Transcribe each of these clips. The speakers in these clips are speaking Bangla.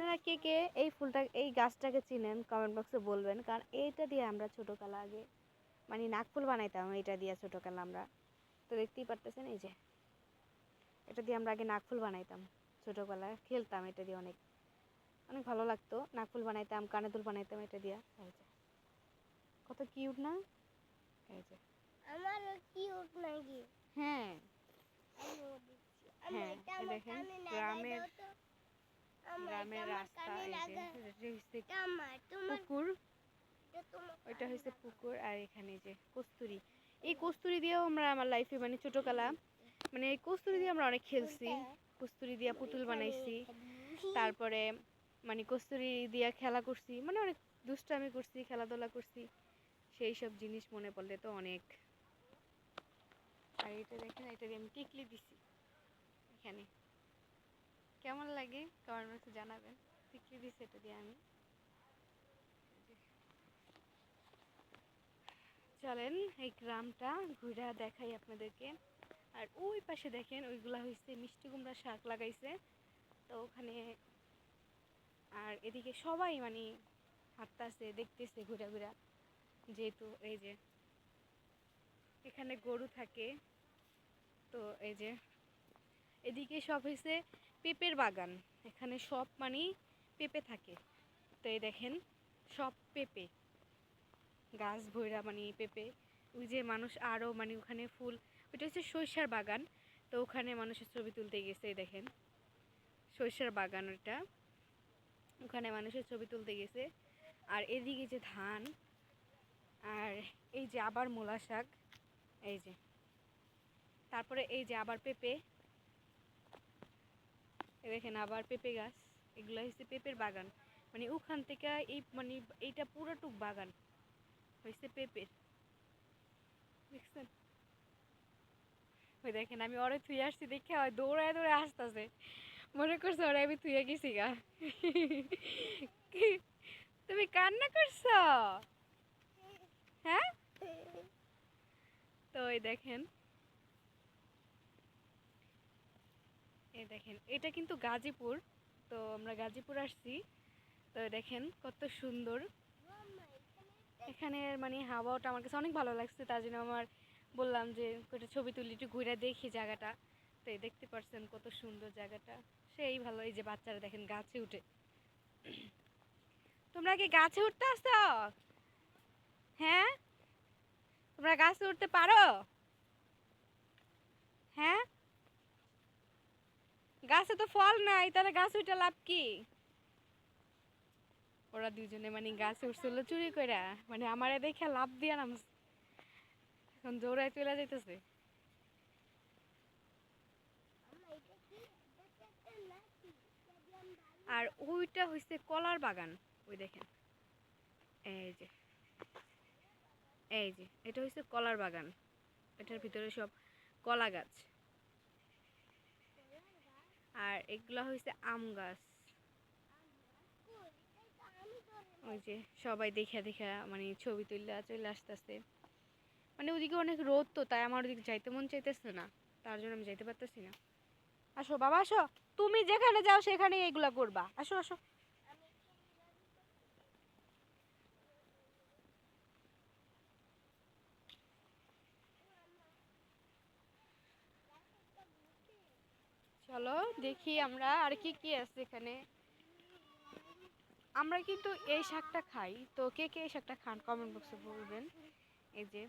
আপনারা কে কে এই ফুলটা এই গাছটাকে চিনেন কমেন্ট বক্সে বলবেন। কারণ এইটা দিয়ে আমরা ছোটোকালে আগে মানে নাকফুল বানাইতাম এটা দিয়ে ছোটোকালে আমরা। তো দেখতেই পারতেছেন এই যে। এটা দিয়ে আমরা আগে নাকফুল বানাইতাম ছোটোবেলায় খেলতাম এটা দিয়ে অনেক। অনেক ভালো লাগতো নাকফুল বানাইতাম কানে দুল বানাইতাম এটা দিয়ে। এই যে। কত কিউট না? এই যে। আমার কিউট নাকি? হ্যাঁ। হ্যাঁ, দেখেন, গ্রামের- গ্রামের রাস্তা পুকুর ওইটা হয়েছে পুকুর আর এখানে যে কস্তুরি। এই কস্তুরি দিয়েও আমরা আমার লাইফে মানে ছোটোকালা মানে এই কস্তুরি দিয়ে আমরা অনেক খেলছি। কস্তুরি দিয়ে পুতুল বানাইছি তারপরে মানে কস্তুরি দিয়ে খেলা করছি মানে অনেক দুষ্টামি করছি খেলাধুলা করছি। সেই সব জিনিস মনে পড়লে তো অনেক। আর এটা দেখেন এটা দিয়ে আমি টিকলি দিছি। এখানে। কেমন লাগে? কমেন্ট বক্সে জানাবেন। টিকলি দিছি এটা দিয়ে আমি? চলেন, এই গ্রামটা ঘুরে দেখাই আপনাদেরকে। আর ওই পাশে দেখেন, ওইগুলা হয়েছে মিষ্টি কুমড়া শাক লাগাইছে। তো ওখানে আর এদিকে সবাই মানে হাঁটতেছে, দেখতেছে ঘুরে ঘুরে। যেহেতু এই যে এখানে গরু থাকে, তো এই যে এদিকে সব হয়েছে পেঁপের বাগান। এখানে সব মানে পেঁপে থাকে। তো এই দেখেন, সব পেঁপে। গাছ ভৈরা মানে পেঁপে। ওই যে মানুষ আরও মানে ওখানে ফুল, ওইটা হচ্ছে সরিষার বাগান। তো ওখানে মানুষের ছবি তুলতে গেছে, এই দেখেন। সরিষার বাগান ওটা। ওখানে মানুষের ছবি তুলতে গেছে। আর এদিকে যে ধান, আর এই যে আবার মূলা শাক, এই যে। তারপরে এই যে আবার পেঁপে। দেখেন আবার পেঁপে গাছ, এগুলো হচ্ছে পেঁপের বাগান। মানে ওখান থেকে এই মানে এইটা পুরোটুক বাগান হয়েছে পেঁপের। দেখছেন? ওই দেখেন, আমি ওরে থুয়ে আসছি দেখে হয় দৌড়ায় দৌড়ে আসতেছে। মনে করছ ওরে আমি থুয়ে গেছি গা। তুমি কান্না করছ? হ্যাঁ? তো ওই দেখেন এই দেখেন, এটা কিন্তু গাজীপুর। তো আমরা গাজীপুর আসছি। তো দেখেন, কত সুন্দর। এখানে এখানের মানে হাওয়াটা আমার কাছে অনেক ভালো লাগছে, তার জন্য আমার বললাম যে একটা ছবি তুলি, একটু ঘুরে দেখি জায়গাটা। তো দেখতে পাচ্ছেন কত সুন্দর জায়গাটা। সেই ভালো, এই যে বাচ্চারা দেখেন গাছে উঠে। তোমরা কি গাছে উঠতে আসছো? হ্যাঁ? তোমরা গাছে উঠতে পারো? হ্যাঁ? গাছে তো ফল নাই, তাহলে গাছ উঠে লাভ কি? ওরা দুজনে মানে গাছে উঠছিল চুরি কইরা মানে আমারে দেখে লাভ দিয়া নাম এখন দৌড়ায় চলে যাইতেছে। আর ওইটা হইছে কলার বাগান, ওই দেখেন। এই যে এই যে, এটা হইছে কলার বাগান। এটার ভিতরে সব কলা গাছ আর এগুলা হইছে আম গাছ। ওই যে সবাই দেখা দেখা মানে ছবি তুললে চলে আসতেছে। মানে ওদিকে অনেক রোদ তো, তাই আমার ওদিকে যাইতে মন চাইতেছে না। তার জন্য আমি যাইতে পারতেছি না। আসো বাবা, আসো। তুমি যেখানে যাও সেখানে এগুলা করবা। আসো আসো। চলো দেখি আমরা আর কি কি আছে এখানে। আমরা কিন্তু এই শাকটা খাই। তো কে কে এই শাকটা খান কমেন্ট বক্সে বলবেন। এই যে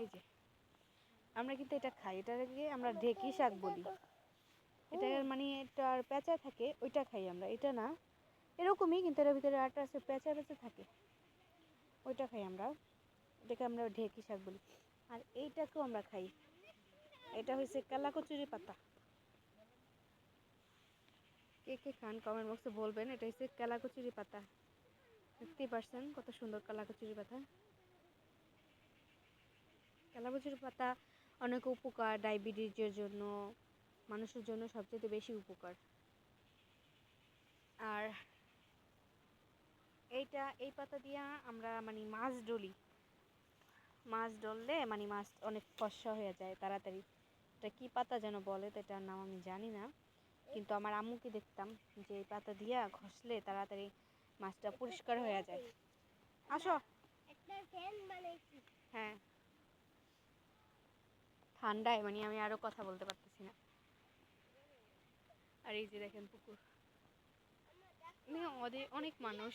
এই যে। আমরা কিন্তু এটা খাই। এটাকে আমরা ঢেকি শাক বলি। এটা মানে এটার পেঁচা থাকে, ওইটা খাই আমরা। এটা না, এরকমই কিন্তু এর ভিতরে আটটা আছে, পেঁচা পেঁচা থাকে। ওইটা খাই আমরা। এটাকে আমরা ঢেকি শাক বলি। আর এইটাকেও আমরা খাই। এটা হচ্ছে কালা কচুরি পাতা। কে কে খান কমেন্ট বক্সে বলবেন, এটা হচ্ছে কালাকচুরি পাতা। দেখতেই পারছেন কত সুন্দর কালাকচুরি পাতা। কালাকচুরি পাতা অনেক উপকার ডায়াবেটিসের জন্য, মানুষের জন্য সবচেয়ে বেশি উপকার। আর এইটা, এই পাতা দিয়া আমরা মানে মাছ ডলি। মাছ ডললে মানে মাছ অনেক ফর্সা হয়ে যায় তাড়াতাড়ি। এটা কি পাতা যেন বলে, তো এটার নাম আমি জানি না। কিন্তু আমার আম্মুকে দেখতাম যে এই পাতা দিয়া ঘষলে তাড়াতাড়ি মাছটা পরিষ্কার হয়ে যায়। আসো। হ্যাঁ। ঠান্ডায় মানে আমি আরও কথা বলতে পারতেছি না। আর এই যে দেখেন পুকুর। মানে অদে- অনেক মানুষ।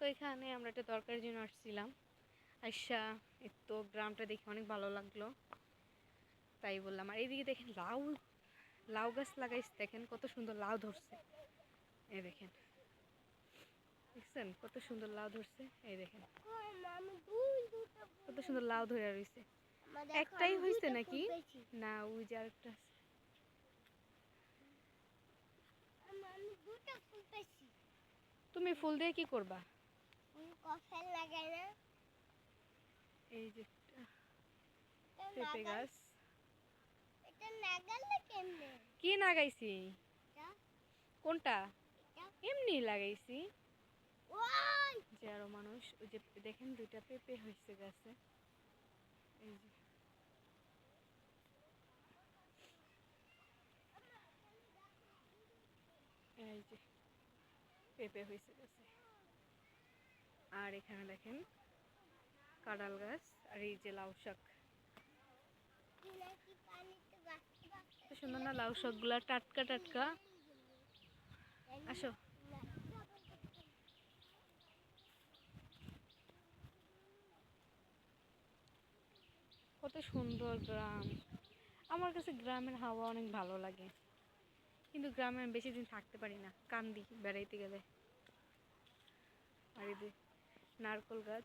তো এখানে আমরা একটা দরকারের জন্য আসছিলাম। আইসা তো গ্রামটা দেখে অনেক ভালো লাগল। তাই বললাম আর এইদিকে দেখেন লাউ লাউ গাছ লাগাইছে, দেখেন কত সুন্দর লাউ ধরছে। এই দেখেন। দেখছেন? কত সুন্দর লাউ ধরছে। এই দেখেন। কত সুন্দর লাউ ধরে রয়েছে একটাই দুইটা নাকি? না, ওই যে আরেকটা তুমি ফুল দিয়ে কি করবা? এই যে পেঁপে গাছ। কি লাগাইছি কোনটা? এমনি লাগাইছি। যে আরও মানুষ ওই যে দেখেন দুইটা পেঁপে হয়েছে গাছে। এই যে। এই যে পেঁপে হয়েছে গাছে। আর এখানে দেখেন কাঁঠাল গাছ আর এই যে লাউ শাক কি নাকি পানিতে গাছতে কত সুন্দর না লাউ শাকগুলা? টাটকা টাটকা। আসো। কত সুন্দর গ্রাম। আমার কাছে গ্রামের হাওয়া অনেক ভালো লাগে। কিন্তু গ্রামে আমি বেশি দিন থাকতে পারি না। কান্দি বেড়াইতে গেলে। আর নারকল গাছ।